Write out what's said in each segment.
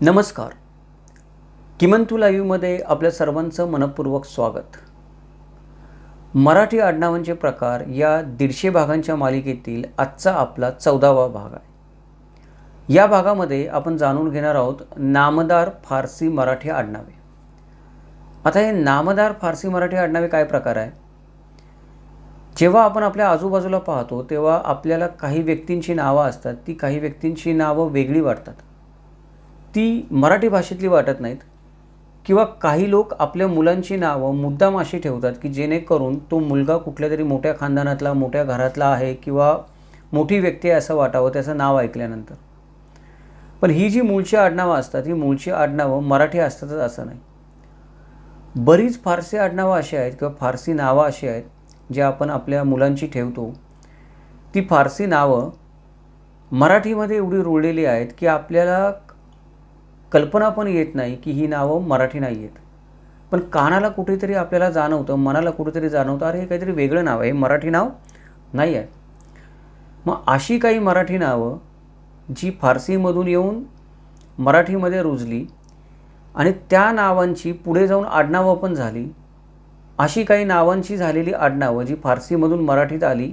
नमस्कार. किमंतू लाईव्हमध्ये आपल्या सर्वांचं मनपूर्वक स्वागत. मराठी आडनावांचे प्रकार या दीडशे भागांच्या मालिकेतील आजचा आपला चौदावा भाग आहे. या भागामध्ये आपण जाणून घेणार आहोत नामदार फारसी मराठी आडनावे. आता हे नामदार फारसी मराठी आडनावे काय प्रकार आहे? जेव्हा आपण आपल्या आजूबाजूला पाहतो तेव्हा आपल्याला काही व्यक्तींची नावं असतात ती काही व्यक्तींची नावं वेगळी वाटतात. ती मराठी भाषेतली वाटत नाहीत. किंवा काही लोक आपल्या मुलांची नावं मुद्दाम अशी ठेवतात की जेणेकरून तो मुलगा कुठल्या तरी मोठ्या खानदानातला मोठ्या घरातला आहे किंवा मोठी व्यक्ती आहे असं वाटावं त्याचं नाव ऐकल्यानंतर. पण ही जी मूळची आडनावं असतात ही मूळची आडनावं मराठी असतातच असं नाही. बरीच फारसी आडनावं अशी आहेत किंवा फारसी नावं अशी आहेत जे आपण आपल्या मुलांची ठेवतो. ती फारसी नावं मराठीमध्ये एवढी रुळलेली आहेत की आपल्याला कल्पना पण येत नाही की ही नावं मराठी नाही आहेत. पण कानाला कुठेतरी आपल्याला जाणवतं मनाला कुठेतरी जाणवतं अरे हे काहीतरी वेगळं नाव आहे हे मराठी नाव नाही आहे. मग अशी काही मराठी नावं जी फारसीमधून येऊन मराठीमध्ये रुजली आणि त्या नावांची पुढे जाऊन आडनावं पण झाली अशी काही नावांची झालेली आडनावं जी फारसीमधून मराठीत आली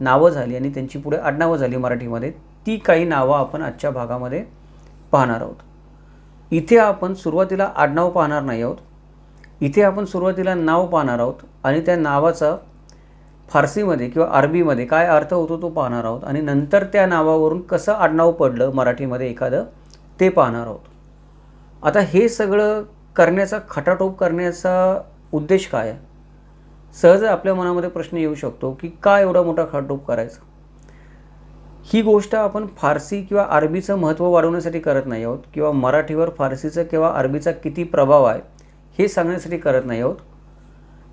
नावं झाली आणि त्यांची पुढे आडनावं झाली मराठीमध्ये ती काही नावं आपण आजच्या भागामध्ये पाहणार आहोत. इथे आपण सुरुवातीला आडनाव पाहणार नाही आहोत. इथे आपण सुरुवातीला नाव पाहणार आहोत आणि त्या नावाचा फारसीमध्ये किंवा अरबीमध्ये काय अर्थ होतो तो पाहणार आहोत. आणि नंतर त्या नावावरून कसं आडनाव पडलं मराठीमध्ये एखादं ते पाहणार आहोत. आता हे सगळं करण्याचा खटाटोप करण्याचा उद्देश काय आहे? सहज आपल्या मनामध्ये प्रश्न येऊ शकतो की का एवढा मोठा खटाटोप करायचा? ही गोष्ट आपण फारसी किंवा अरबीचं महत्त्व वाढवण्यासाठी करत नाही आहोत किंवा मराठीवर फारसीचं किंवा अरबीचा किती प्रभाव आहे हे सांगण्यासाठी करत नाही आहोत.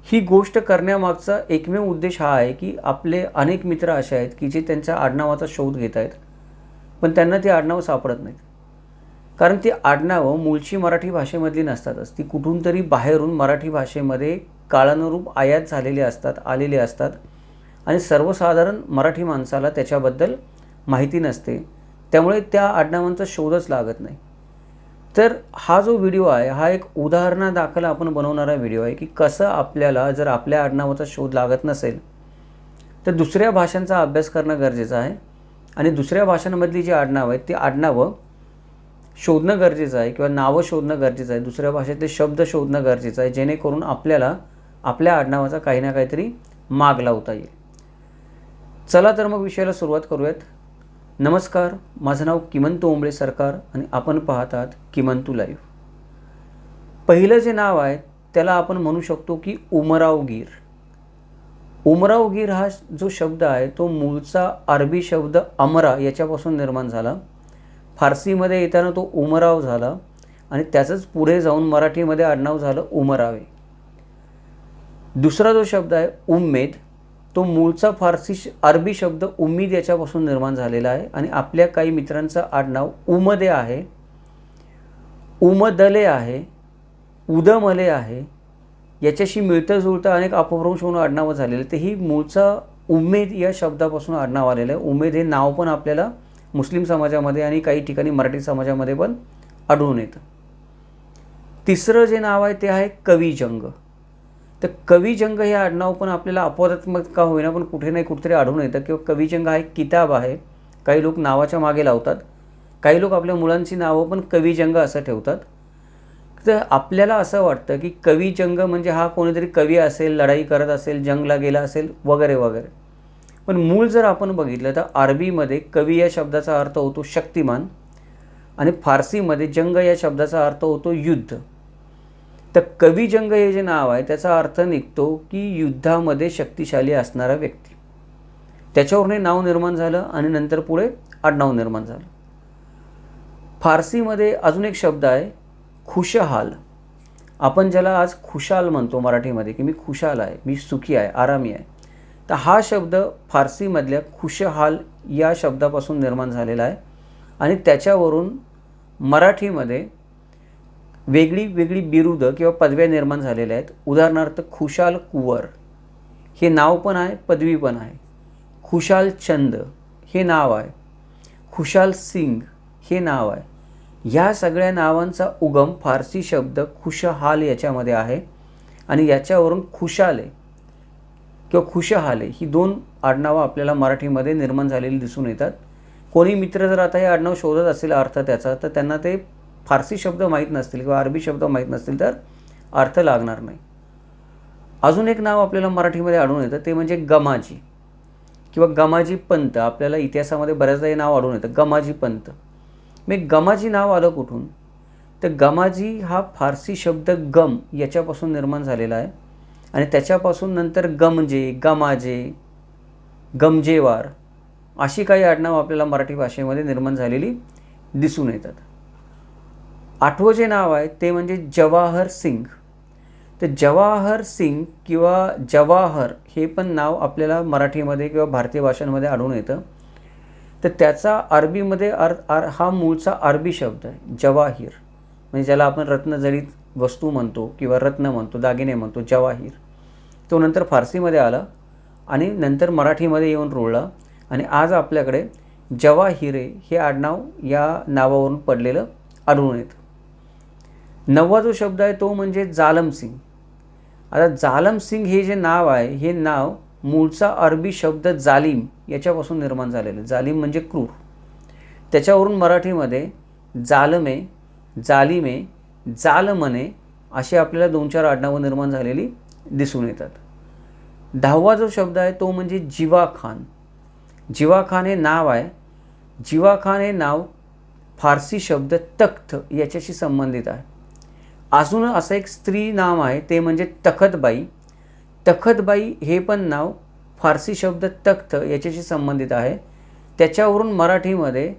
ही गोष्ट करण्यामागचा एकमेव उद्देश हा आहे की आपले अनेक मित्र असे आहेत की जे त्यांच्या आडनावाचा शोध घेत आहेत पण त्यांना ती आडनावं सापडत नाहीत. कारण ती आडनावं मूळची मराठी भाषेमधली नसतातच ती कुठून तरी बाहेरून मराठी भाषेमध्ये काळानुरूप आयात झालेले असतात आलेले असतात. आणि सर्वसाधारण मराठी माणसाला त्याच्याबद्दल माहिती नसते त्यामुळे त्या आडनावांचा शोधच लागत नाही. तर हा जो व्हिडिओ आहे हा एक उदाहरणादाखल आपण बनवणारा व्हिडिओ आहे की कसं आपल्याला जर आपल्या आडनावाचा शोध लागत नसेल तर दुसऱ्या भाषांचा अभ्यास करणं गरजेचं आहे. आणि दुसऱ्या भाषांमधली जी आडनावं आहेत ती आडनावं शोधणं गरजेचं आहे किंवा नावं शोधणं गरजेचं आहे दुसऱ्या भाषेतले शब्द शोधणं गरजेचं आहे जेणेकरून आपल्याला आपल्या आडनावाचा काही ना काहीतरी माग लावता येईल. चला तर मग विषयाला सुरुवात करूयात. नमस्कार माझं नाव किमंतू ओंबळे सरकार आणि आपण पाहतात किमंतू लाईव्ह. पहिलं जे नाव आहे त्याला आपण म्हणू शकतो की उमरावगीर उमरावगीर हा जो शब्द आहे तो मूळचा अरबी शब्द अमरा याच्यापासून निर्माण झाला. फारसीमध्ये येताना तो उमराव झाला आणि त्याचंच पुढे जाऊन मराठीमध्ये आडनाव झालं उमरावे. दुसरा जो शब्द आहे उम्मेद तो मूळचा फारसी श- अरबी शब्द उम्मीद याच्यापासून निर्माण झालेला आहे आणि आपल्या काही मित्रांचं आडनाव उमदे आहे. उमदले आहे. उदमले आहे. याच्याशी मिळतं जुळतं अनेक अपभ्रंश म्हणून आडनावं झालेलं. ते ही मूळचा उमेद या शब्दापासून आडनाव आलेलं आहे. उमेद हे नाव पण आपल्याला मुस्लिम समाजामध्ये आणि काही ठिकाणी मराठी समाजामध्ये पण आढळून येतं. तिसरं जे नाव आहे ते आहे कविजंग तर कविजंग हे आडनाव पण आपल्याला अपवादात्मक का होईना पण कुठे नाही कुठेतरी आढळून येतं. किंवा कविजंग हा एक किताब आहे. काही लोक नावाच्या मागे लावतात. काही लोक आपल्या मुलांची नावं पण कविजंग असं ठेवतात. तर आपल्याला असं वाटतं की कविजंग म्हणजे हा कोणीतरी कवी असेल लढाई करत असेल जंगला गेला असेल वगैरे वगैरे. पण मूळ जर आपण बघितलं तर अरबीमध्ये कवी या शब्दाचा अर्थ होतो शक्तिमान आणि फारसीमध्ये जंग या शब्दाचा अर्थ होतो युद्ध. तर कविजंग हे जे नाव आहे त्याचा अर्थ निघतो की युद्धामध्ये शक्तिशाली असणारा व्यक्ती. त्याच्यावरून हे नाव निर्माण झालं आणि नंतर पुढे आडनाव निर्माण झालं. फारसीमध्ये अजून एक शब्द आहे खुशहाल. आपण ज्याला आज खुशाल म्हणतो मराठीमध्ये की मी खुशाल आहे मी सुखी आहे आरामी आहे. तर हा शब्द फारसीमधल्या खुशहाल या शब्दापासून निर्माण झालेला आहे. आणि त्याच्यावरून मराठीमध्ये वेगळी वेगळी बिरुदं किंवा पदव्या निर्माण झालेल्या आहेत. उदाहरणार्थ खुशाल कुवर. हे नाव पण आहे पदवी पण आहे. खुशाल चंद हे नाव आहे. खुशाल सिंग हे नाव आहे. ह्या सगळ्या नावांचा उगम फारसी शब्द खुशहाल याच्यामध्ये आहे. आणि याच्यावरून खुशाले किंवा खुशहाले ही दोन आडनावं आपल्याला मराठीमध्ये निर्माण झालेली दिसून येतात. कोणी मित्र जर आता हे आडनाव शोधत असेल अर्थ त्याचा तर त्यांना ते फारसी शब्द माहीत नसतील किंवा अरबी शब्द माहीत नसतील तर अर्थ लागणार नाही. अजून एक नाव आपल्याला मराठीमध्ये आढळून येतं ते म्हणजे गमाजी. किंवा गमाजी पंत आपल्याला इतिहासामध्ये बऱ्याचदा हे नाव आढळून येतं गमाजी पंत. मी गमाजी नाव आलं कुठून? तर गमाजी हा फारसी शब्द गम याच्यापासून निर्माण झालेला आहे. आणि त्याच्यापासून नंतर गमजे गमाजे गमजेवार अशी काही आडनावं आपल्याला मराठी भाषेमध्ये निर्माण झालेली दिसून येतात. आठवं जे नाव आहे ते म्हणजे जवाहर सिंग तर जवाहर सिंग किंवा जवाहर हे पण नाव आपल्याला मराठीमध्ये किंवा भारतीय भाषांमध्ये आढळून येतं. तर त्याचा अरबीमध्ये अर आर हा मूळचा अरबी शब्द आहे जवाहीर. म्हणजे ज्याला आपण रत्नजडित वस्तू म्हणतो किंवा रत्न म्हणतो दागिने म्हणतो जवाहीर. तो नंतर फारसीमध्ये आला आणि नंतर मराठीमध्ये येऊन रुळला आणि आज आपल्याकडे जवाहिरे हे आडनाव या नावावरून पडलेलं आढळून येतं. नववा जो शब्द आहे तो म्हणजे जालम सिंग. आता जालम सिंग हे जे नाव आहे हे नाव मूळचा अरबी शब्द जालिम याच्यापासून निर्माण झालेलं जालिम म्हणजे क्रूर. त्याच्यावरून मराठीमध्ये जालमे जालिमे जालमने अशी आपल्याला दोन चार आडनावं निर्माण झालेली दिसून येतात. दहावा जो शब्द आहे तो म्हणजे जिवा खान. जिवा खान हे नाव आहे. जिवा खान हे नाव फारसी शब्द तख्त याच्याशी संबंधित आहे. अजून असं एक स्त्री नाव आहे ते म्हणजे तखतबाई. तखतबाई हे पण नाव फारसी शब्द तख्त याच्याशी संबंधित आहे. त्याच्यावरून मराठीमध्ये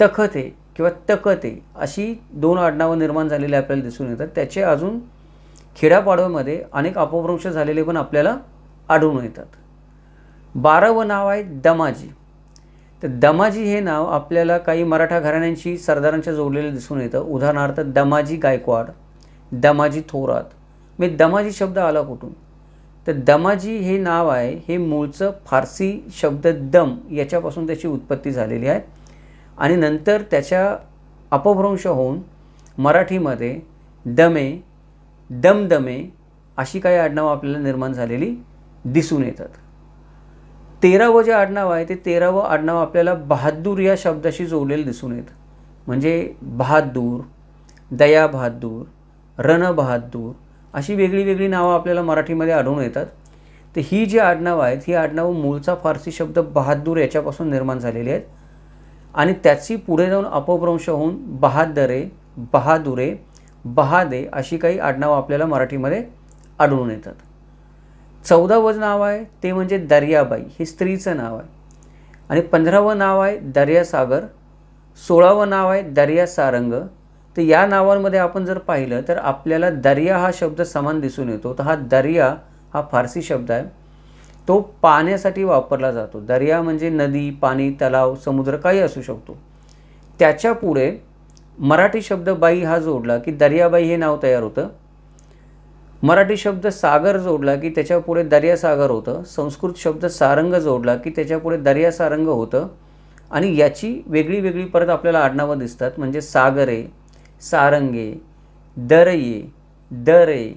तखते किंवा तकते अशी दोन आडनावं निर्माण झालेली आपल्याला दिसून येतात. त्याचे अजून खेड्यापाडव्यामध्ये अनेक अपभ्रंश झालेले पण आपल्याला आढळून येतात. बारावं नाव आहे दमाजी. तर दमाजी हे नाव आपल्याला काही मराठा घराण्यांशी सरदारांच्या जोडलेलं दिसून येतं. उदाहरणार्थ दमाजी गायकवाड. दमाजी थोरात. मी दमाजी शब्द आला कुठून? तर दमाजी हे नाव आहे हे मूळचं फारसी शब्द दम याच्यापासून त्याची उत्पत्ती झालेली आहे. आणि नंतर त्याच्या अपभ्रंश होऊन मराठीमध्ये दमे दमदमे अशी काही आडनावं आपल्याला निर्माण झालेली दिसून येतात. तेरावं जे आडनाव आहे ते तेरावं आडनाव आपल्याला बहादूर या शब्दाशी जोडलेलं दिसून येतं. म्हणजे बहादूर दया बहादूर रणबहादूर अशी वेगळी वेगळी नावं आपल्याला मराठीमध्ये आढळून येतात. तर ही जी आडनावं आहेत ही आडनावं मूळचा फारसी शब्द बहादूर याच्यापासून निर्माण झालेली आहेत. आणि त्याची पुढे जाऊन अपभ्रंश होऊन बहादरे बहादुरे बहादे अशी काही आडनावं आपल्याला मराठीमध्ये आढळून येतात. चौदावं नाव आहे ते म्हणजे दर्याबाई हे स्त्रीचं नाव आहे. आणि पंधरावं नाव आहे दर्यासागर सोळावं नाव आहे दर्या सारंग तर या नावांमध्ये आपण जर पाहिलं तर आपल्याला दर्या हा शब्द समान दिसून येतो. तर हा दर्या हा फारसी शब्द आहे. तो पाण्यासाठी वापरला जातो. दर्या म्हणजे नदी पाणी तलाव समुद्र काही असू शकतो. त्याच्या पुढे मराठी शब्द बाई हा जोडला की दर्याबाई हे नाव तयार होतं. मराठी शब्द सागर जोडला की त्याच्यापुढे दर्यासागर होतं. संस्कृत शब्द सारंग जोडला की त्याच्यापुढे दर्यासारंग दर्या सारंग होतं. आणि याची वेगळी वेगळी परत आपल्याला आडनावं दिसतात. म्हणजे सागरे सारंगे दरये दरे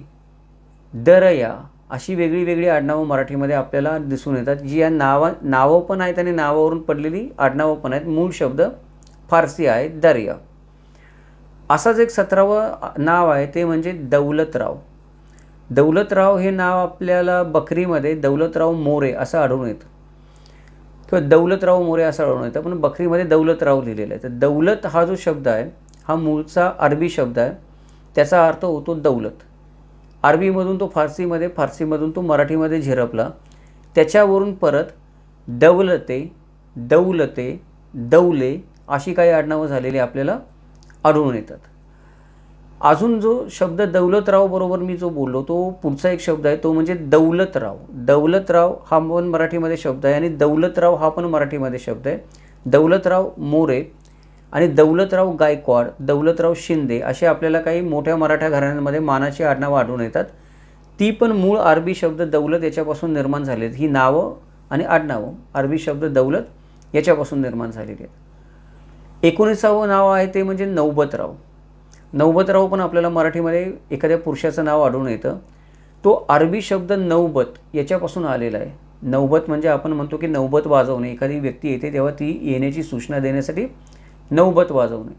दरया अशी वेगळी वेगळी आडनावं मराठीमध्ये आपल्याला दिसून येतात. जी या नावा नावं पण आहेत आणि नावावरून पडलेली आडनावं पण आहेत. मूळ शब्द फारसी आहे दर्या. असाच एक सतरावं नाव आहे ते म्हणजे दौलतराव. दौलतराव हे नाव आपल्याला बकरीमध्ये दौलतराव मोरे असं आढळून येतं. किंवा दौलतराव मोरे असं आढळून येतं पण बकरीमध्ये दौलतराव लिहिलेलं आहे. तर दौलत हा जो शब्द आहे हा मूळचा अरबी शब्द आहे. त्याचा अर्थ होतो दौलत. अरबीमधून तो फारसीमध्ये फारसीमधून तो मराठीमध्ये झिरपला. त्याच्यावरून परत दौलते दौलते दौले अशी काही आडनावं झालेली आपल्याला आढळून येतात. अजून जो शब्द दौलतराव बरोबर मी जो बोललो तो पुढचा एक शब्द आहे तो म्हणजे दौलतराव. दौलतराव हा पण मराठीमध्ये शब्द आहे आणि दौलतराव हा पण मराठीमध्ये शब्द आहे. दौलतराव मोरे आणि दौलतराव गायकवाड दौलतराव शिंदे असे आपल्याला काही मोठ्या मराठा घराण्यांमध्ये मानाची आडनावं आढळून येतात. ती पण मूळ अरबी शब्द दौलत याच्यापासून निर्माण झाली आहेत ही नावं आणि आडनावं अरबी शब्द दौलत याच्यापासून निर्माण झालेली आहेत. एकोणीसावं नाव आहे ते म्हणजे नौबतराव. नौबतराव पण आपल्याला मराठीमध्ये एखाद्या पुरुषाचं नाव आढळून येतं. तो अरबी शब्द नौबत याच्यापासून आलेला आहे. नौबत म्हणजे आपण म्हणतो की नौबत वाजवणे. एखादी व्यक्ती येते तेव्हा ती येण्याची सूचना देण्यासाठी नौबत वाजवणे.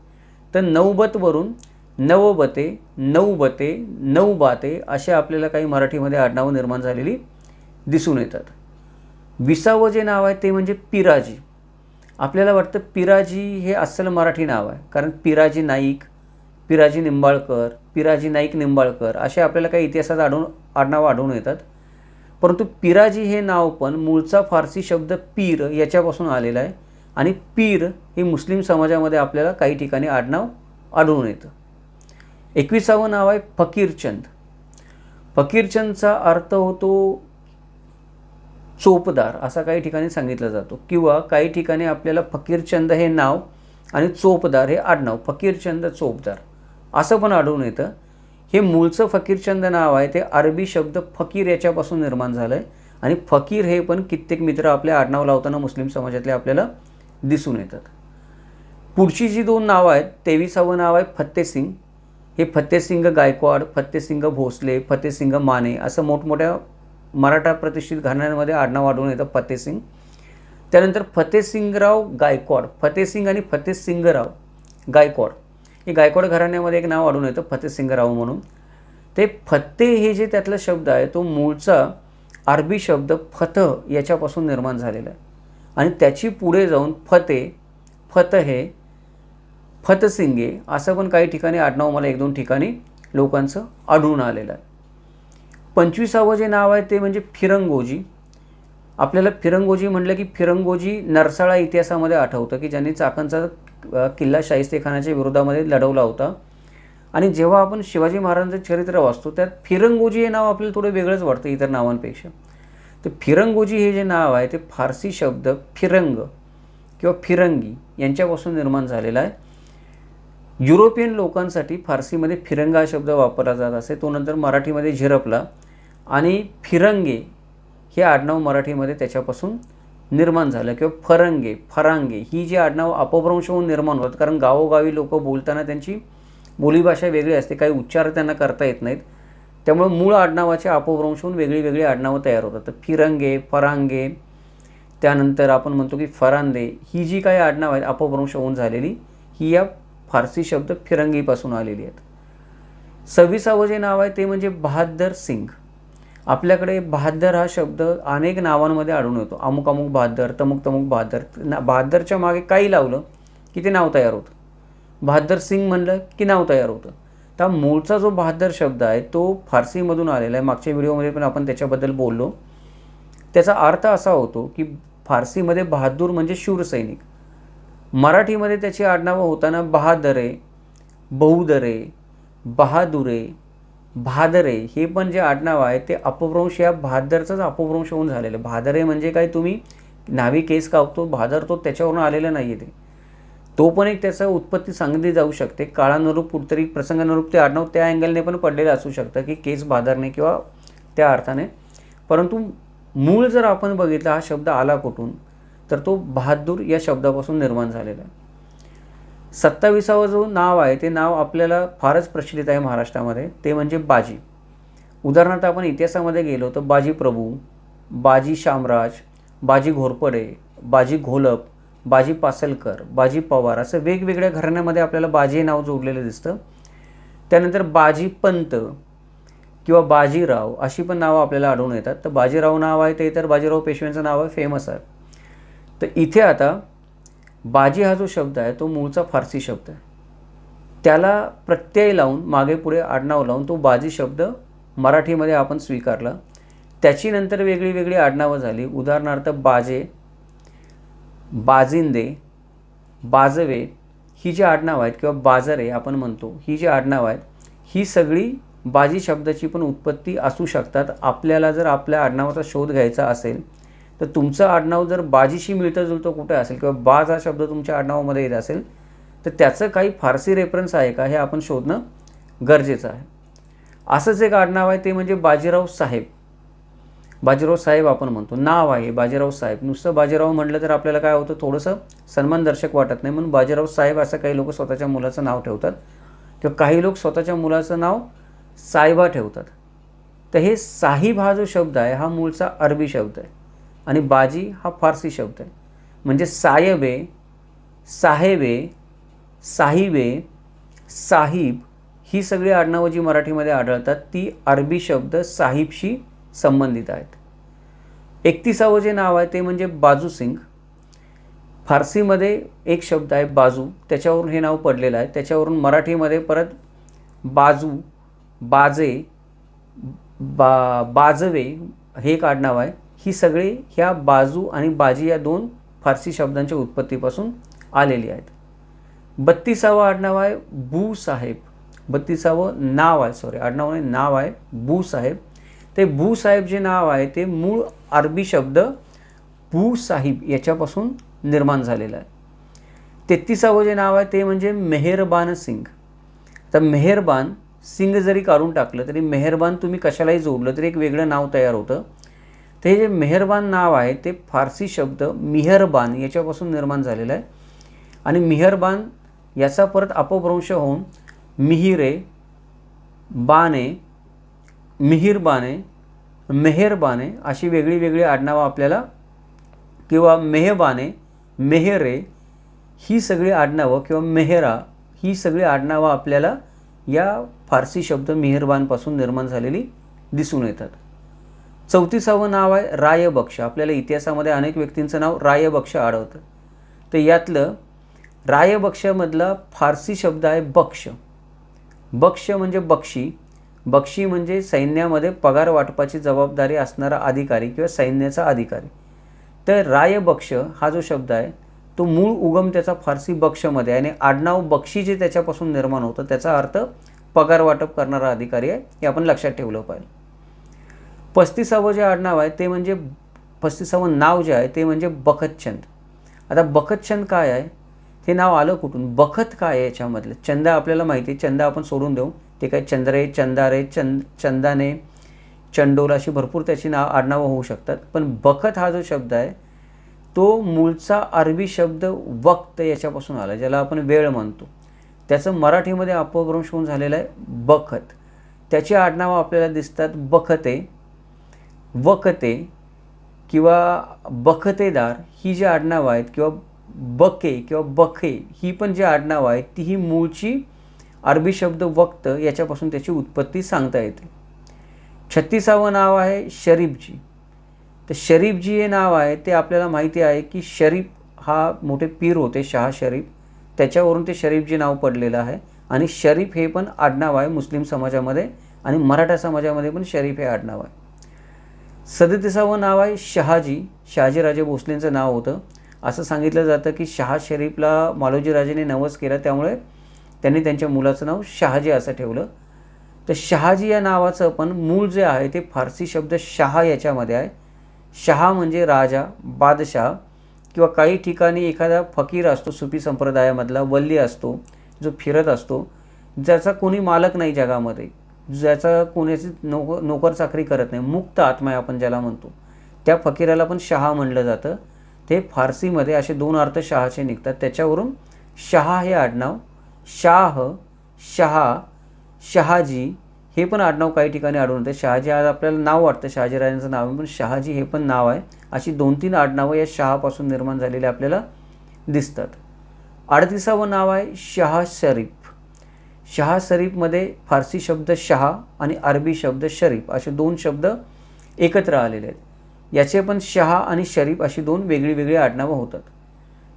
तर नौबतवरून नवबते नौबते नौबाते असे आपल्याला काही मराठीमध्ये आडनावं निर्माण झालेली दिसून येतात. विसावं जे नाव आहे ते म्हणजे पिराजी. आपल्याला वाटतं पिराजी हे अस्सल मराठी नाव आहे. कारण पिराजी नाईक पिराजी निंबाळकर पिराजी नाईक निंबाळकर असे आपल्याला काही इतिहासात आढळून आडनावं आढळून येतात. परंतु पिराजी हे नाव पण मूळचा फारसी शब्द पीर याच्यापासून आलेला आहे. आणि पीर हे मुस्लिम समाजामध्ये आपल्याला काही ठिकाणी आडनाव आढळून येतं. एकविसावं नाव आहे फकीरचंद. फकीरचंदचा अर्थ होतो चोपदार असा काही ठिकाणी सांगितला जातो. किंवा काही ठिकाणी आपल्याला फकीरचंद हे नाव आणि चोपदार हे आडनाव फकीरचंद चोपदार असं पण आढळून येतं. हे मूळचं फकीरचंद नाव आहे ते अरबी शब्द फकीर याच्यापासून निर्माण झालं आहे आणि फकीर हे पण कित्येक मित्र आपल्या आडनाव लावताना मुस्लिम समाजातले आपल्याला दिसून येतात. पुढची जी दोन नावं आहेत तेविसावं नाव आहे फत्तेसिंग. हे फत्तेसिंग गायकवाड फत्तेसिंग भोसले फत्तेसिंग माने असं मोठमोठ्या मराठा प्रतिष्ठित घराण्यांमध्ये आडनाव आढळून येतं फतेसिंग त्यानंतर फतेसिंगराव गायकवाड फतेसिंग आणि फतेसिंगराव गायकवाड. हे गायकवाड घराण्यामध्ये एक नाव आढळून येतं फतेसिंगराव म्हणून. ते फत्ते हे जे त्यातला शब्द आहे तो मूळचा अरबी शब्द फतह याच्यापासून निर्माण झालेला आहे. आणि त्याची पुढे जाऊन फते फत हे फतसिंगे असं पण काही ठिकाणी आडनाव मला एक दोन ठिकाणी लोकांचं आढळून आलेलं आहे. पंचवीसावं जे नाव आहे ते म्हणजे फिरंगोजी. आपल्याला फिरंगोजी म्हटलं की फिरंगोजी नरसाळा इतिहासामध्ये आठवतं की ज्यांनी चाकणचा किल्ला शाहिस्तेखानाच्या विरोधामध्ये लढवला होता. आणि जेव्हा आपण शिवाजी महाराजांचं चरित्र वाचतो त्यात फिरंगोजी हे नाव आपल्याला थोडं वेगळंच वाटतं इतर नावांपेक्षा. तर फिरंगोजी हे जे नाव आहे ते फारसी शब्द फिरंग किंवा फिरंगी यांच्यापासून निर्माण झालेला आहे. युरोपियन लोकांसाठी फारसीमध्ये फिरंगा हा शब्द वापरला जात असे तो नंतर मराठीमध्ये झिरपला आणि फिरंगे हे आडनाव मराठीमध्ये त्याच्यापासून निर्माण झालं किंवा फरंगे फरांगे ही जी आडनाव अपभ्रंश होऊन निर्माण होतात कारण गावोगावी लोक बोलताना त्यांची बोलीभाषा वेगळी असते काही उच्चार त्यांना करता येत नाहीत. त्यामुळं मूळ आडनावाचे अपभ्रंश होऊन वेगळी वेगळी आडनावं तयार होतात. तर फिरंगे फरांगे त्यानंतर आपण म्हणतो की फरांदे ही जी काही आडनाव आहेत अपभ्रंश होऊन झालेली ही या फारसी शब्द फिरंगीपासून आलेली आहेत. सव्वीसावं जे नाव आहे ते म्हणजे बहादर सिंग. आपल्याकडे बहादर हा शब्द अनेक नावांमध्ये आढळून येतो. अमुक अमुक बहादर तमुक तमुक बहादर ना बहादरच्या मागे काही लावलं की ते नाव तयार होतं. बहादर सिंग म्हणलं की नाव तयार होतं. तर मूळचा जो बहादर शब्द आहे तो फारसीमधून आलेला आहे. मागच्या व्हिडिओमध्ये पण आपण त्याच्याबद्दल बोललो. त्याचा अर्थ असा होतो की फारसीमध्ये बहादूर म्हणजे शूरसैनिक मराठीमध्ये त्याची आडनावं होताना बहादरे बहुदरे बहादुरे भादरे हे पण जे आडनाव आहे ते अपभ्रंश या बहादरचाच अपभ्रंश होऊन झालेलं भादरे म्हणजे काय? तुम्ही नावी केस कावतो भादर तो त्याच्यावरून आलेलं नाही आहे ते. तो पण एक त्याचं उत्पत्ती सांगितली जाऊ शकते. काळानुरूप कुठतरी प्रसंगानुरूप ते आडनाव त्या अँगलने पण पडलेलं असू शकतं की केस भादरने किंवा त्या अर्थाने. परंतु मूळ जर आपण बघितला हा शब्द आला कुठून? तर तो बहादूर या शब्दापासून निर्माण झालेला आहे. सत्तावीसावं जो नाव आहे ते नाव आपल्याला फारच प्रचलित आहे महाराष्ट्रामध्ये. ते म्हणजे बाजी. उदाहरणार्थ आपण इतिहासामध्ये गेलो तर बाजी प्रभू बाजी शामराज बाजी घोरपडे बाजी घोलप बाजी पासलकर बाजी पवार असं वेगवेगळ्या घराण्यामध्ये आपल्याला बाजी नाव जोडलेलं दिसतं. त्यानंतर बाजी पंत किंवा बाजीराव अशी पण नावं आपल्याला आढळून येतात. तर बाजीराव नाव आहे ते तर बाजीराव पेशव्यांचं नाव आहे फेमस आहे. तर इथे आता बाजी हा जो शब्द आहे तो मूळचा फारसी शब्द आहे. त्याला प्रत्यय लावून मागे पुढे आडनाव लावून तो बाजी शब्द मराठीमध्ये आपण स्वीकारला. त्याची नंतर वेगळी वेगळी आडनावं झाली. उदाहरणार्थ बाजे बाजिंदे बाजवे ही जी आडनावं आहेत किंवा बाजरे आपण म्हणतो ही जी आडनावं आहेत ही सगळी बाजी शब्दाची पण उत्पत्ती असू शकतात. आपल्याला जर आपल्या आडनावाचा शोध घ्यायचा असेल तर तुमचं आडनाव जर बाजीशी मिळतं जुळतं कुठे असेल किंवा बाज हा शब्द तुमच्या आडनावामध्ये येत असेल तर त्याचं काही फारसी रेफरन्स आहे का हे आपण शोधणं गरजेचं आहे. असंच एक आडनाव आहे ते म्हणजे बाजीराव साहेब. बाजीराव साहेब आपण म्हणतो. नाव आहे बाजीराव साहेब. नुसतं बाजीराव म्हटलं तर आपल्याला काय होतं? थोडंसं सन्मानदर्शक वाटत नाही. म्हणून बाजीराव साहेब असं काही लोक स्वतःच्या मुलाचं नाव ठेवतात. किंवा काही लोक स्वतःच्या मुलाचं नाव साहेबा ठेवतात. तर हे साहिब हा जो शब्द आहे हा मूळचा अरबी शब्द आहे. आणि बाजी हा फारसी शब्द आहे. म्हणजे सायबे साहेबे साहिबे साहिब ही सगळी आडनावं जी मराठीमध्ये आढळतात ती अरबी शब्द साहिबशी संबंधित आहेत. एकतीसावं जे नाव आहे ते म्हणजे बाजू सिंग. फारसीमध्ये एक शब्द आहे बाजू. त्याच्यावरून हे नाव पडलेलं आहे. त्याच्यावरून मराठीमध्ये परत बाजू बाजे बा बाजवे हे एक आडनाव आहे. ही सगळी ह्या बाजू आणि बाजी या दोन फारसी शब्दांच्या उत्पत्तीपासून आलेली आहेत. बत्तीसावं आडनाव आहे बू साहेब. बत्तीसावं नाव आहे सॉरी आडनाव नाही नाव आहे बू साहेब. ते भू साहेब जे नाव आहे ते मूळ अरबी शब्द भू साहिब याच्यापासून निर्माण झालेलं आहे. तेहतीसावं जे नाव आहे ते म्हणजे मेहरबान सिंग. तर मेहरबान सिंग जरी काढून टाकलं तरी मेहरबान तुम्ही कशालाही जोडलं तरी एक वेगळं नाव तयार होतं. ते जे मेहरबान नाव आहे ते फारसी शब्द मिहरबान याच्यापासून निर्माण झालेलं आहे. आणि मिहरबान याचा परत अपभ्रंश होऊन मिहिरे बाने मिहिरबाने मेहरबाने अशी वेगळी वेगळी आडनावं आपल्याला किंवा मेहबाने मेहरे ही सगळी आडनावं किंवा मेहरा ही सगळी आडनावं आपल्याला या फारसी शब्द मिहिरबानपासून निर्माण झालेली दिसून येतात. चौतीसावं नाव आहे रायबक्ष. आपल्याला इतिहासामध्ये अनेक व्यक्तींचं नाव रायबक्ष आढळतं. तर यातलं रायबक्षमधला फारसी शब्द आहे बक्ष. बक्ष म्हणजे बक्षी. बक्षी म्हणजे सैन्यामध्ये पगार वाटपाची जबाबदारी असणारा अधिकारी किंवा सैन्याचा अधिकारी. तर रायबक्ष हा जो शब्द आहे तो मूळ उगम त्याचा फारसी बक्षमध्ये आहे आणि आडनाव बक्षी जे त्याच्यापासून निर्माण होतं त्याचा अर्थ पगार वाटप करणारा अधिकारी आहे हे आपण लक्षात ठेवलं पाहिजे. पस्तीसावं जे आडनाव आहे ते म्हणजे पस्तीसावं नाव जे आहे ते म्हणजे बखतचंद. आता बखतचंद काय आहे? हे नाव आलं कुठून? बखत काय आहे याच्यामधलं? चंद आपल्याला माहिती आहे चंद आपण सोडून देऊ. ते काय चंद्रे चंदारे चंद चंदाने चंडोल अशी भरपूर त्याची नाव आडनावं होऊ शकतात. पण बखत हा जो शब्द आहे तो मूळचा अरबी शब्द वक्त याच्यापासून आला ज्याला आपण वेळ म्हणतो. त्याचं मराठीमध्ये अपभ्रंश होऊन झालेलं आहे बखत. त्याची आडनावं आपल्याला दिसतात बखते वकते किंवा बखतेदार ही जी आडनावं आहेत किंवा बके किंवा बखे ही पण जी आडनावं आहेत ती ही मूळची अरबी शब्द वक्त याच्यापासून त्याची उत्पत्ती सांगता येते. छत्तीसावं नाव आहे शरीफजी. तर शरीफजी हे नाव आहे ते आपल्याला माहिती आहे की शरीफ हा मोठे पीर होते शहा शरीफ. त्याच्यावरून ते शरीफजी नाव पडलेलं आहे. आणि शरीफ हे पण आडनाव आहे मुस्लिम समाजामध्ये आणि मराठा समाजामध्ये पण शरीफ हे आडनाव आहे. सदतीसावं नाव आहे शहाजी. शहाजीराजे भोसलेंचं नाव होतं. असं सांगितलं जातं की शहा शरीफला मालोजीराजेने नवस केला त्यामुळे त्यांनी त्यांच्या मुलाचं नाव शहाजी असं ठेवलं. तर शहाजी या नावाचं पण मूळ जे आहे ते फारसी शब्द शहा याच्यामध्ये आहे. शहा म्हणजे राजा बादशाह किंवा काही ठिकाणी एखादा फकीर असतो सुफी संप्रदायामधला वल्ली असतो जो फिरत असतो ज्याचा कोणी मालक नाही जगामध्ये ज्याचा कोणाची नोकर नोकर चाकरी करत नाही मुक्त आत्मा आहे आपण ज्याला म्हणतो. त्या फकीराला पण शहा म्हणलं जातं. ते फारसीमध्ये असे दोन अर्थ शहाचे निघतात. त्याच्यावरून शहा हे आडनाव शाह शहा शहाजी हे पण आडनाव काही ठिकाणी आढळून येते. शहाजी आज आपल्याला नाव वाटतं. शहाजीराजांचं नाव आहे. पण शहाजी हे पण नाव आहे. अशी दोन तीन आडनावं या शहापासून निर्माण झालेली आपल्याला दिसतात. अडतीसावं नाव आहे शहा शरीफ. शहा शरीफमध्ये फारसी शब्द शहा आणि अरबी शब्द शरीफ असे दोन शब्द एकत्र आलेले आहेत. याचे पण शहा आणि शरीफ अशी दोन वेगळी वेगळी आडनावं होतात.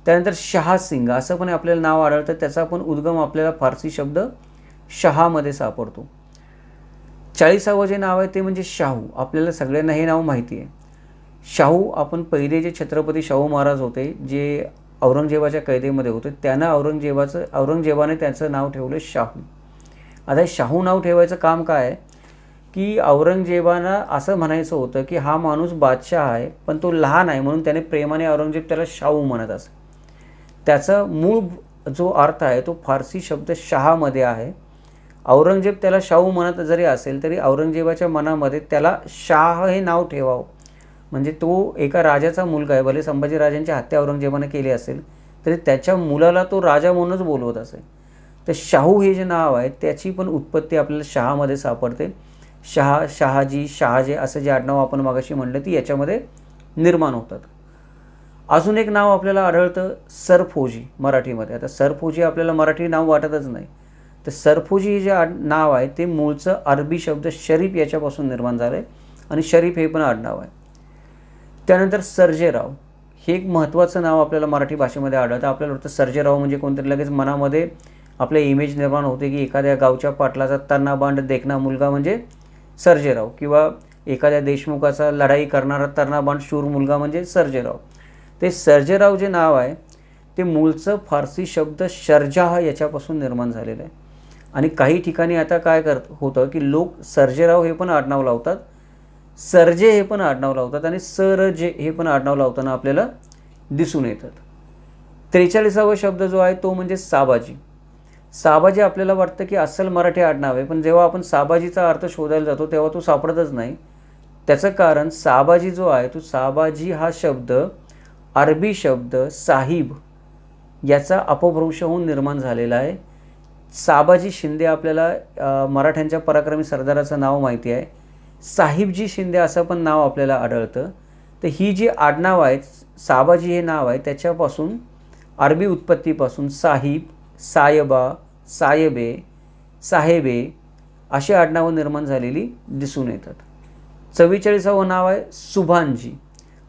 त्यानंतर शहा सिंग असं पण आपल्याला नाव आढळतं त्याचा पण उद्गम आपल्याला फारसी शब्द शहामध्ये सापडतो. चाळीसावं जे नाव आहे ते म्हणजे शाहू आपल्याला सगळ्यांना हे नाव माहिती आहे. शाहू आपण पहिले जे छत्रपती शाहू महाराज होते जे औरंगजेबाच्या कैदेमध्ये होते त्यांना औरंगजेबाचं औरंगजेबाने त्यांचं नाव ठेवलं शाहू. आता शाहू नाव ठेवायचं काम काय? आहे की औरंगजेबानं असं म्हणायचं होतं की हा माणूस बादशाह आहे पण तो लहान आहे म्हणून त्याने प्रेमाने औरंगजेब त्याला शाहू म्हणत असं. त्याचा मूळ जो अर्थ आहे तो फारसी शब्द शहामध्ये आहे. औरंगजेब त्याला शाहू म्हणत जरी असेल तरी औरंगजेबाच्या मनामध्ये त्याला शाह हे नाव ठेवावं. म्हणजे तो एका राजाचा मुलगा आहे भले संभाजीराजांची हत्या औरंगजेबाने केली असेल तरी त्याच्या मुलाला तो राजा म्हणूनच बोलवत असेल. तर शाहू हे जे नाव आहे त्याची पण उत्पत्ती आपल्याला शहामध्ये सापडते. शहा शहाजी शहाजे असं जे आडनाव आपण मागाशी म्हणलं ती याच्यामध्ये निर्माण होतात. अजून एक नाव आपल्याला आढळतं सरफोजी मराठीमध्ये. आता सरफोजी आपल्याला मराठी नाव वाटतच नाही. तर सरफोजी हे जे आड नाव आहे ते मूळचं अरबी शब्द शरीफ याच्यापासून निर्माण झालं आहे आणि शरीफ हे पण आडनाव आहे. त्यानंतर सर्जेराव. हे एक महत्त्वाचं नाव आपल्याला मराठी भाषेमध्ये आढळतं. आपल्याला वाटतं सर्जेराव म्हणजे कोणतरी. लगेच मनामध्ये आपल्या इमेज निर्माण होते की एखाद्या गावच्या पाटलाचा तन्ना बांड देखणा मुलगा म्हणजे सर्जेराव किंवा एखाद्या देशमुखाचा लढाई करणारा तरणा बांड शूर मुलगा म्हणजे सर्जेराव. ते सर्जेराव जे नाव आहे ते मूळचं फारसी शब्द शर्जाह याच्यापासून निर्माण झालेलं आहे. आणि काही ठिकाणी आता काय करत होतं की लोक सर्जेराव हे पण आडनाव लावतात सर्जे हे पण आडनाव लावतात आणि सरजे हे पण आडनाव लावताना आपल्याला दिसून येतात. त्रेचाळीसावा शब्द जो आहे तो म्हणजे साबाजी. साबाजी आपल्याला वाटतं की अस्सल मराठी आडनाव आहे पण जेव्हा आपण साबाजीचा अर्थ शोधायला जातो तेव्हा तो सापडतच नाही. त्याचं कारण साबाजी जो आहे तो साबाजी हा शब्द अरबी शब्द साहिब याचा अपभ्रंश होऊन निर्माण झालेला आहे. साबाजी शिंदे आपल्याला मराठ्यांच्या पराक्रमी सरदाराचं नाव माहिती आहे. साहिबजी शिंदे असं पण नाव आपल्याला आढळतं. तर ही जी आडनाव आहेत साबाजी हे नाव आहे त्याच्यापासून अरबी उत्पत्तीपासून साहिब सायबा सायबे साहेबे अशी आडनावं निर्माण झालेली दिसून येतात. चव्वेचाळीसावं नाव आहे सुभानजी.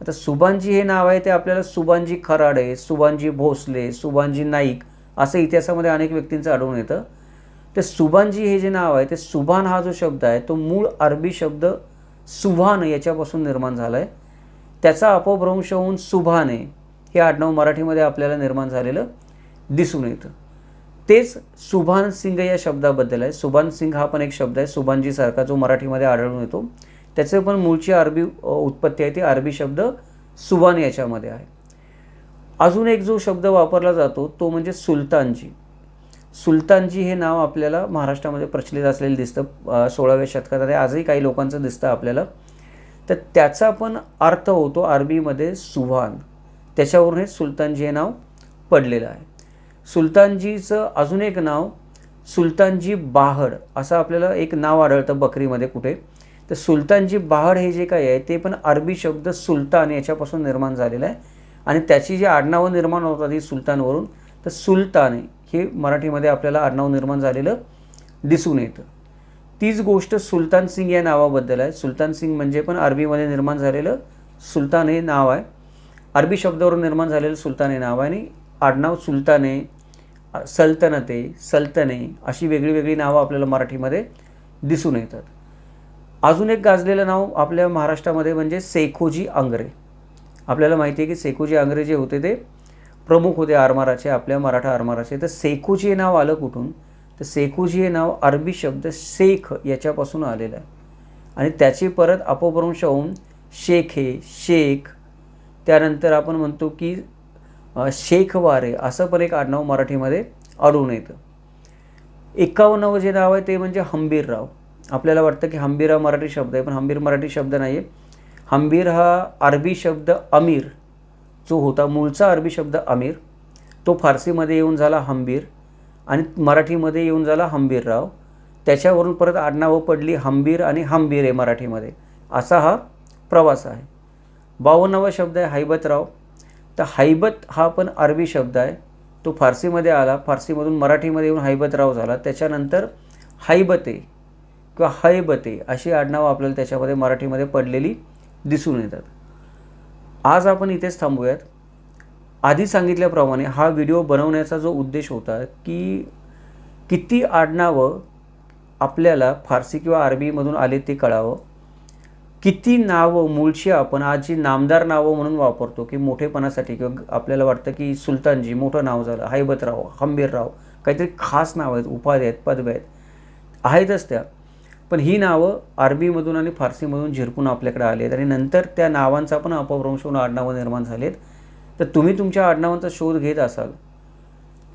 आता सुभानजी हे नाव आहे ते आपल्याला सुभानजी खराडे सुभानजी भोसले सुभानजी नाईक असं इतिहासामध्ये अनेक व्यक्तींचं आढळून येतं. ते सुभानजी हे जे नाव आहे ते सुभान हा जो शब्द आहे तो मूळ अरबी शब्द सुभान याच्यापासून निर्माण झाला आहे त्याचा अपभ्रंश होऊन सुभाने हे आडनाव मराठीमध्ये आपल्याला निर्माण झालेलं दिसून येतं. तेच सुभान सिंग या शब्दाबद्दल आहे. सुभान सिंग हा पण एक शब्द आहे सुभानजीसारखा जो मराठीमध्ये आढळून येतो. त्याचं पण मूळची अरबी उत्पत्ती आहे ती अरबी शब्द सुभान याच्यामध्ये आहे. अजून एक जो शब्द वापरला जातो तो म्हणजे सुलतानजी. सुलतानजी हे नाव आपल्याला महाराष्ट्रामध्ये प्रचलित असलेलं दिसतं सोळाव्या शतकात. आणि आजही काही लोकांचं दिसतं आपल्याला. तर त्याचा पण अर्थ होतो अरबीमध्ये सुभान त्याच्यावरून हे सुलतानजी हे नाव पडलेलं आहे. सुलतानजीचं अजून एक नाव सुलतानजी बाहड असं आपल्याला एक नाव आढळतं बकरीमध्ये कुठे. तर सुलतानजी बहाड हे जे काही आहे ते पण अरबी शब्द सुलतान याच्यापासून निर्माण झालेलं आहे. आणि त्याची जी आडनावं निर्माण होतात ही सुलतानवरून तर सुलतान हे मराठीमध्ये आपल्याला आडनाव निर्माण झालेलं दिसून येतं. तीच गोष्ट सुलतान सिंग या नावाबद्दल आहे. सुलतान सिंग म्हणजे पण अरबीमध्ये निर्माण झालेलं सुलतान हे नाव आहे. अरबी शब्दावरून निर्माण झालेलं सुलतान हे नाव आहे. आणि आडनाव सुलताने सल्तनते सल्तने अशी वेगळी वेगळी नावं आपल्याला मराठीमध्ये दिसून येतात. अजून एक गाजलेलं नाव आपल्या महाराष्ट्रामध्ये म्हणजे सेखोजी आंग्रे. आपल्याला माहिती आहे की सेखोजी आंग्रे जे होते ते प्रमुख होते आरमाराचे आपल्या मराठा आरमाराचे. तर सेखोजी हे नाव आलं कुठून? तर सेखोजी हे नाव अरबी शब्द शेख याच्यापासून आलेलं आहे. आणि त्याची परत अपभ्रंश होऊन शेख हे शेख. त्यानंतर आपण म्हणतो की शेखवारे असं पण एक आडनाव मराठीमध्ये आढळून येतं. एकावन्नावं जे नाव आहे ते म्हणजे हंबीरराव. आपल्याला वाटतं की हंबीर हा मराठी शब्द आहे पण हंबीर मराठी शब्द नाही आहे हंबीर हा अरबी शब्द अमीर जो होता मूळचा अरबी शब्द अमीर तो फारसीमध्ये येऊन झाला हंबीर आणि मराठीमध्ये येऊन झाला हंबीरराव. त्याच्यावरून परत आडनावं पडली हंबीर आणि हंबीर आहे मराठीमध्ये. असा हा प्रवास आहे. बावन्नावा शब्द आहे हैबतराव. तर हैबत हा पण अरबी शब्द आहे. तो फारसीमध्ये आला. फारसीमधून मराठीमध्ये येऊन हैबतराव झाला. त्याच्यानंतर हैबते. किंवा हैबते अशी आडनावं आपल्याला त्याच्यामध्ये मराठीमध्ये पडलेली दिसून येतात. आज आपण इथेच थांबूयात. आधी सांगितल्याप्रमाणे हा व्हिडिओ बनवण्याचा जो उद्देश होता की किती आडनावं आपल्याला फारसी किंवा अरबीमधून आले ते कळावं. किती नावं मूळची आपण आज जी नामदार नावं म्हणून वापरतो की मोठेपणासाठी किंवा आपल्याला वाटतं की सुलतानजी मोठं नाव झालं हैबतराव हंबीरराव काहीतरी खास नाव आहेत उपाध्या आहेत पदव्या आहेत आहेतच त्या. पण ही नावं अरबीमधून आणि फारसीमधून झिरपून आपल्याकडे आली आहेत आणि नंतर त्या नावांचा पण अपभ्रंश होऊन आडनावं निर्माण झालेत. तर तुम्ही तुमच्या आडनावांचा शोध घेत असाल.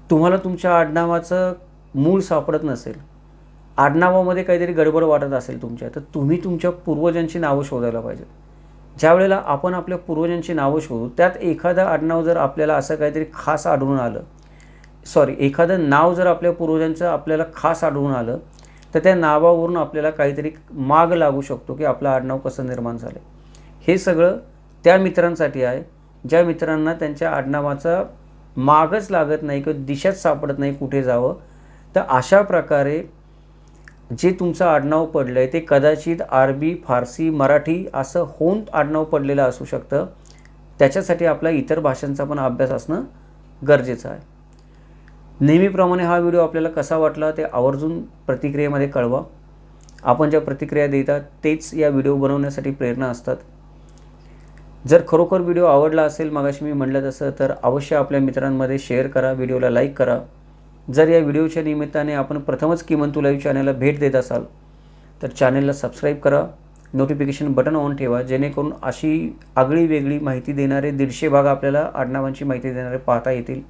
तुम्हाला तुमच्या आडनावाचं मूळ सापडत नसेल. आडनावामध्ये काहीतरी गडबड वाटत असेल तुमच्या तर तुम्ही तुमच्या पूर्वजांची नावं शोधायला पाहिजेत. ज्या वेळेला आपण आपल्या पूर्वजांची नावं शोधू त्यात एखादं आडनाव जर आपल्याला असं काहीतरी खास आढळून आलं सॉरी एखादं नाव जर आपल्या पूर्वजांचं आपल्याला खास आढळून आलं तर त्या नावावरून आपल्याला काहीतरी माग लागू शकतो की आपलं आडनाव कसं निर्माण झालं हे सगळं त्या मित्रांसाठी आहे. ज्या मित्रांना त्यांच्या आडनावाचा मागच लागत नाही किंवा दिशाच सापडत नाही कुठे जावं तर अशा प्रकारे जे तुमचं आडनाव पडलं आहे ते कदाचित अरबी फारसी मराठी असं होऊन आडनाव पडलेलं असू शकतं. त्याच्यासाठी आपला इतर भाषांचा पण अभ्यास असणं गरजेचं आहे. नेहमीप्रमाणे हा व्हिडिओ आपल्याला कसा वाटला ते आवर्जून प्रतिक्रियेमध्ये कळवा. आपण ज्या प्रतिक्रिया देतात तेच या व्हिडिओ बनवण्यासाठी प्रेरणा असतात. जर खरोखर व्हिडिओ आवडला असेल मगाशी मी म्हटलं तसं तर अवश्य आपल्या मित्रांमध्ये शेअर करा व्हिडिओला लाईक करा. जर या व्हिडिओच्या निमित्ताने आपण प्रथमच किमंतू लाईव्ह चॅनलला भेट देत असाल तर चॅनलला सबस्क्राईब करा. नोटिफिकेशन बटन ऑन ठेवा जेणेकरून अशी आगळी वेगळी माहिती देणारे दीडशे भाग आपल्याला आडनावांची माहिती देणारे पाहता येतील.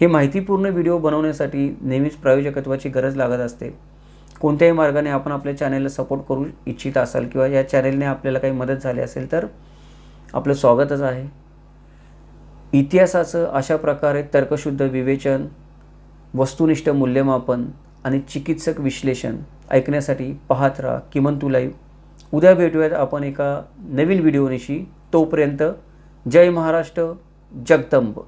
हे माहितीपूर्ण व्हिडिओ बनवण्यासाठी नेहमीच प्रायोजकत्वाची गरज लागत असते. कोणत्याही मार्गाने आपण आपल्या चॅनेलला सपोर्ट करू इच्छित असाल किंवा या चॅनेलने आपल्याला काही मदत झाली असेल तर आपलं स्वागतच आहे. इतिहासाचं अशा प्रकारे तर्कशुद्ध विवेचन वस्तुनिष्ठ मूल्यमापन आणि चिकित्सक विश्लेषण ऐकण्यासाठी पाहत राहा किमंतू लाईव्ह उद्या भेटूयात आपण एका नवीन व्हिडिओनिशी तोपर्यंत जय महाराष्ट्र जगदंब.